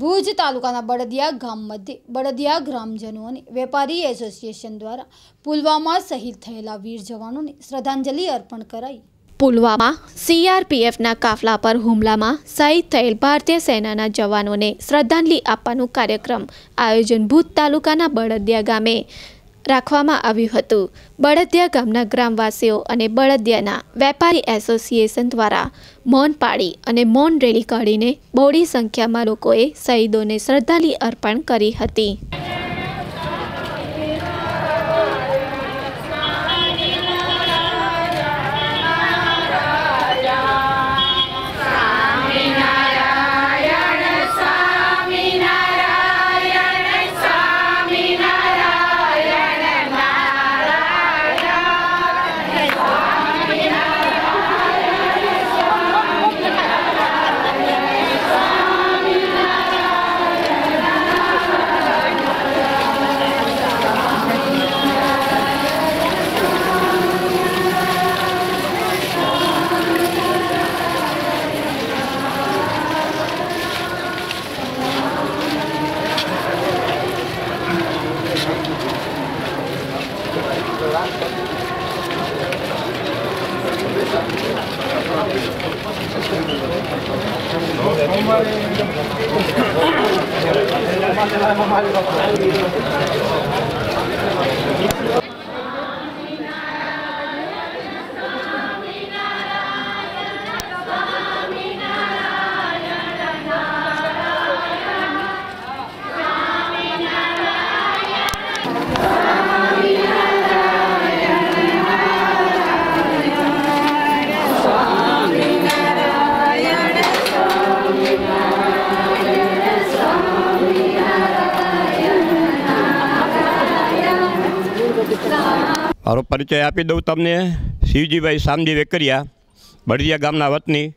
ભુજ તાલુકાના બળદિયા ગામ મધ્યે, બળદિયા ગ્રામજનો અને વેપારી એસોસિએશન દ્વારા પુલવામા શહીદ થયેલા વીર જવાનોને શ્રદ્ધાંજલિ અર્પણ કરાઈ. પુલવામા સીઆરપીએફના કાફલા પર હુમલામાં શહીદ થયેલ ભારતીય સેનાના જવાનોને શ્રદ્ધાંજલિ આપવાનું કાર્યક્રમ આયોજન ભુજ તાલુકાના બળદિયા ગામે રાખવામાં આવ્યું હતું. બળદિયા ગામના ગ્રામવાસીઓ અને બળદિયાના વેપારી એસોસિએશન દ્વારા મૌન પાડી અને મૌન રેલી કાઢીને બહોળી સંખ્યામાં લોકોએ શહીદોને શ્રદ્ધાંજલિ અર્પણ કરી હતી. Gracias. મારો પરિચય આપી દઉં તમને. શિવજીભાઈ શામજી વેકરિયા બળદિયા ગામના વતની.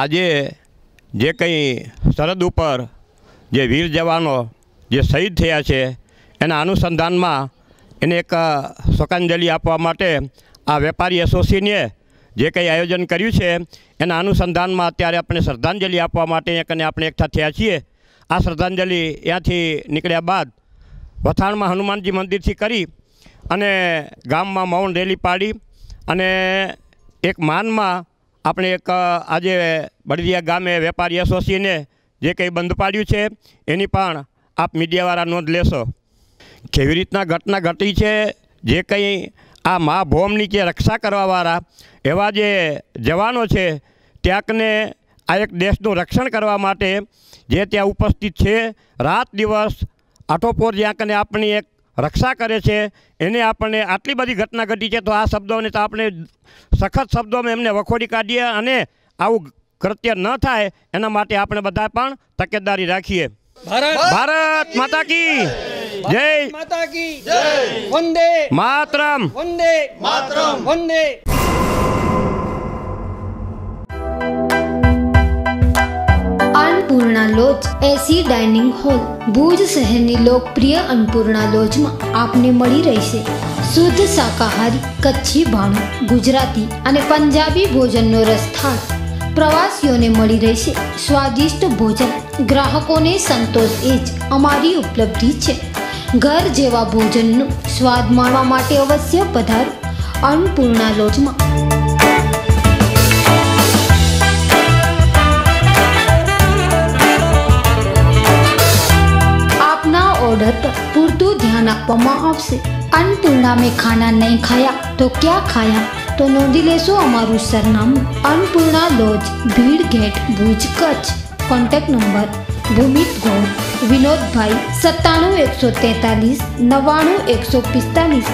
આજે જે કંઈ સરહદ ઉપર જે વીર જવાનો જે શહીદ થયા છે, એના અનુસંધાનમાં એને એક શોકાંજલિ આપવા માટે આ વેપારી એસોસિએશને જે કંઈ આયોજન કર્યું છે, એના અનુસંધાનમાં અત્યારે આપણે શ્રદ્ધાંજલિ આપવા માટે કને આપણે એકઠા થયા છીએ. આ શ્રદ્ધાંજલિ ત્યાંથી નીકળ્યા બાદ વથાણમાં હનુમાનજી મંદિરથી કરી અને ગામમાં મૌન રેલી પાડી અને એક માનમાં આપણે એક આજે બળદિયા ગામે વેપારી એસોસિએને જે કંઈ બંધ પાડ્યું છે, એની પણ આપ મીડિયાવાળા નોંધ લેશો. કેવી રીતના ઘટના ઘટી છે, જે કંઈ આ મા ભોમની જે રક્ષા કરવાવાળા એવા જે જવાનો છે, ત્યાંકને આ એક દેશનું રક્ષણ કરવા માટે જે ત્યાં ઉપસ્થિત છે, રાત દિવસ આટોપોર જ્યાં કને આપણી એક રક્ષા કરે છે એને આપણને આટલી બધી ઘટના ઘટી છે તો આ શબ્દોને તો આપણે સખત શબ્દોમાં એમને વખોડી કાઢીએ અને આવું કૃત્ય ન થાય એના માટે આપણે બધા પણ તકેદારી રાખીએ. ભારત ભારત માતા કી જય. માતા કી જય. વંદે Mataram. Vande Mataram. Vande lodge AC dining hall. Bhuj શહેરની લોકપ્રિય અન્નપૂર્ણા લોજમાં આપને મળી રહેશે. શુદ્ધ શાકાહારી, કચ્છી ભાણું, ગુજરાતી અને પંજાબી ભોજનનો રસથાળ. પ્રવાસીઓને મળી રહેશે સ્વાદિષ્ટ ભોજન. ગ્રાહકોને સંતોષ એ જ અમારી ઉપલબ્ધિ છે. ઘર જેવા ભોજનનો સ્વાદ માણવા માટે અવશ્ય પધારો. અન્નપૂર્ણા લોજમાં. પૂરતું ધ્યાન આપવામાં આવશે અન્નપૂર્ણા મેં ખાના નહીં ખાયા તો ક્યાં ખાયા તો નોંધી લેશો અમારું સરનામું Annapurna lodge Bhid gate Bhuj Kutch contact number ભૂમિત ગોળ વિનોદભાઈ સત્તાણું એકસો તેતાલીસ નવ્વાણું એકસો પિસ્તાલીસ